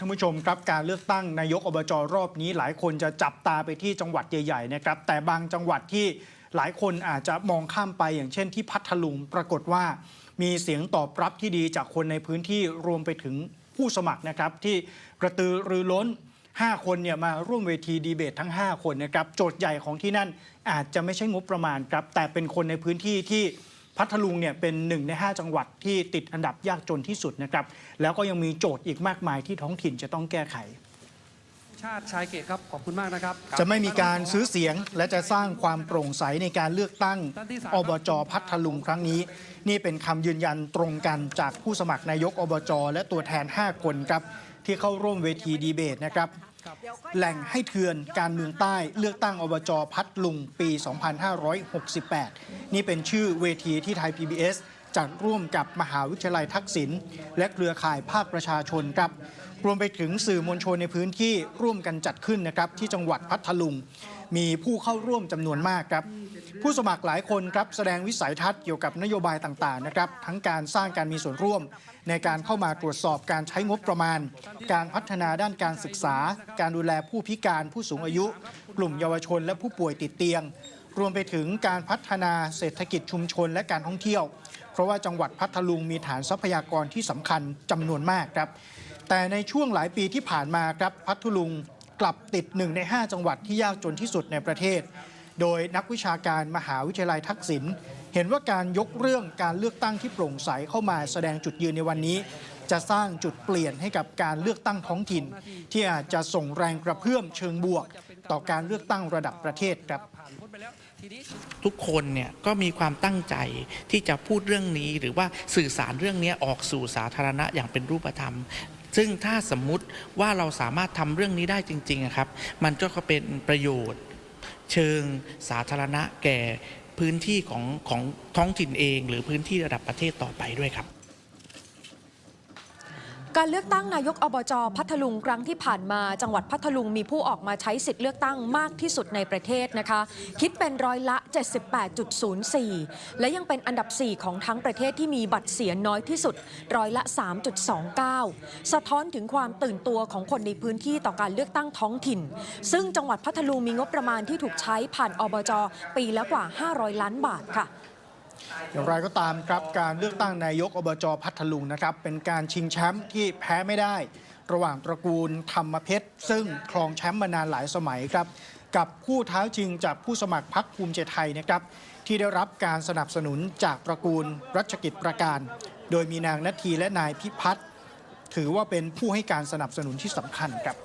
ท่านผู้ชมครับการเลือกตั้งนายกอบจรอบนี้หลายคนจะจับตาไปที่จังหวัดใหญ่ๆนะครับแต่บางจังหวัดที่หลายคนอาจจะมองข้ามไปอย่างเช่นที่พัทลุงปรากฏว่า มีเสียงตอบรับที่ดีจากคนในพื้นที่รวมไปถึงผู้สมัครนะครับ ที่กระตือรือร้น 5 คนเนี่ยมาร่วมเวทีดีเบตทั้ง 5 คนนะครับโจทย์ใหญ่ของที่นั่นอาจจะไม่ใช่งบประมาณครับแต่เป็นคนในพื้นที่ที่ พัทลุงเนี่ยเป็นหนึ่งใน 5 จังหวัดที่ติดอันดับยากจนที่สุดนะครับ แล้วก็ยังมีโจทย์อีกมากมายที่ท้องถิ่นจะต้องแก้ไข ชาติชายเกตครับ ขอบคุณมากนะครับ จะไม่มีการซื้อเสียง และจะสร้างความโปร่งใสในการเลือกตั้งอบจพัทลุงครั้งนี้ นี่เป็นคำยืนยันตรงกันจากผู้สมัครนายกอบจและตัวแทน 5 คนครับที่เข้าร่วมเวทีดีเบตนะครับ แหล่งให้เทือนการเมืองใต้เลือกตั้งอบจพัทลุงปี 2568 นี่เป็นชื่อเวทีที่ไทย PBS จัดร่วมกับมหาวิทยาลัยทักษิณและเครือข่ายภาคประชาชนครับ รวมไปถึงสื่อมวลชนในพื้นที่ร่วมกันจัดขึ้นนะครับที่จังหวัดพัทลุง มีผู้เข้าร่วมจำนวนมากครับ ผู้สมัครหลายคนครับแสดงวิสัยทัศน์เกี่ยวกับนโยบายต่างๆนะครับทั้งการสร้างการมีส่วนร่วม ในการเข้ามาตรวจสอบการใช้งบประมาณ การพัฒนาด้านการศึกษา การดูแลผู้พิการผู้สูงอายุ กลุ่มเยาวชน และผู้ป่วยติดเตียง รวมไปถึงการพัฒนาเศรษฐกิจชุมชนและการท่องเที่ยว เพราะว่าจังหวัดพัทลุงมีฐานทรัพยากรที่สำคัญจำนวนมากครับ แต่ในช่วงหลายปีที่ผ่านมาครับพัทลุงกลับติดหนึ่งใน 5 จังหวัดที่ยากจนที่สุดในประเทศ โดยนักวิชาการมหาวิทยาลัยทักษิณเห็นว่าการยกเรื่องการเลือกตั้งที่โปร่งใสเข้ามาแสดงจุดยืนในวันนี้ จะสร้างจุดเปลี่ยนให้กับการเลือกตั้งท้องถิ่น ที่อาจจะส่งแรงกระเพื่อมเชิงบวก ต่อการเลือกตั้งระดับประเทศครับทุกคนเนี่ยก็มีความตั้งใจที่จะพูดเรื่องนี้ หรือว่าสื่อสารเรื่องนี้ออกสู่สาธารณะอย่างเป็นรูปธรรม ซึ่งถ้าสมมุติว่าเราสามารถทำเรื่องนี้ได้จริงๆครับ มันก็เป็นประโยชน์ เชิงสาธารณะแก่พื้นที่ของของท้องถิ่นเอง หรือพื้นที่ระดับประเทศต่อไปด้วยครับ การเลือกตั้งนายกอบจพัทลุงครั้งที่ผ่านมา จังหวัดพัทลุงมีผู้ออกมาใช้สิทธิ์เลือกตั้งมากที่สุดในประเทศนะคะ คิดเป็นร้อยละ 78.04 และยังเป็นอันดับ 4 ของทั้งประเทศที่มีบัตรเสียน้อยที่สุดร้อยละ 3.29 สะท้อนถึงความตื่นตัวของคนในพื้นที่ต่อการเลือกตั้งท้องถิ่น ซึ่งจังหวัดพัทลุงมีงบประมาณที่ถูกใช้ผ่านอบจปีละกว่า 500 ล้านบาทค่ะ อย่างไรก็ตามครับการเลือกตั้งนายกอบจพัทลุงนะครับ เป็นการชิงแชมป์ที่แพ้ไม่ได้ ระหว่างตระกูลธรรมเพชร ซึ่งครองแชมป์มานานหลายสมัยครับ กับผู้ท้าชิงจากผู้สมัครพรรคภูมิใจไทยนะครับ ที่ได้รับการสนับสนุนจากตระกูลรัชกิจประการ โดยมีนางนาทีและนายพิพัฒน์ถือว่าเป็นผู้ให้การสนับสนุนที่สำคัญครับ